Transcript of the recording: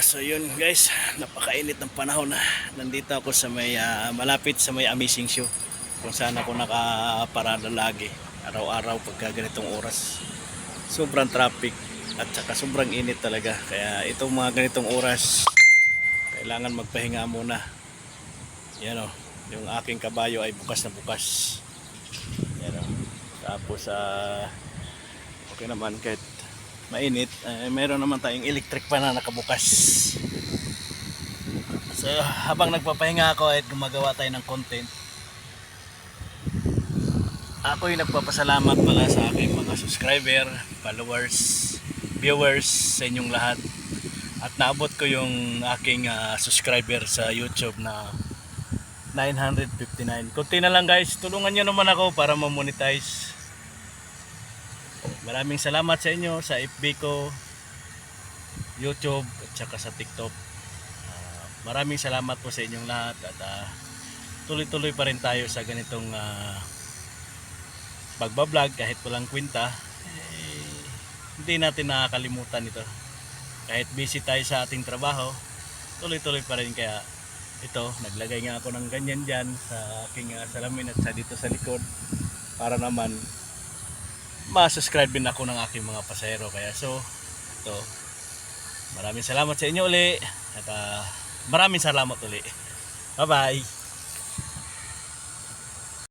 so yun guys, napakainit ng panahon na nandito ako sa may ah, malapit sa may Amazing Show kung saan ako nakaparada lagi araw-araw pagka ganitong oras. Sobrang traffic at saka sobrang init talaga. Kaya itong mga ganitong oras kailangan magpahinga muna. Yan o, yung aking kabayo ay bukas na bukas. Yan o. Tapos ah okay naman kahit mainit, eh, meron naman tayong electric pa na nakabukas. So, habang nagpapahinga ako at gumagawa tayo ng content, ako'y nagpapasalamat pala sa aking mga subscriber, followers, viewers sa inyong lahat. At naabot ko yung aking ah, subscriber sa YouTube na 959. Kunti na lang guys, tulungan nyo naman ako para ma-monetize. Maraming salamat sa inyo sa FB ko, YouTube at saka sa TikTok. Ah, maraming salamat po sa inyong lahat at ah, tuloy-tuloy pa rin tayo sa ganitong ah, pagbablog kahit walang kwenta. Eh, hindi natin nakakalimutan ito. Kahit busy tayo sa ating trabaho, tuloy-tuloy pa rin kaya ito, naglagay nga ako ng ganyan dyan sa aking ah, salamin at sa dito sa likod para naman ma-subscribe din ako ng aking mga pasahero. Kaya so, ito, maraming salamat sa inyo uli. At ah, maraming salamat uli. Bye-bye.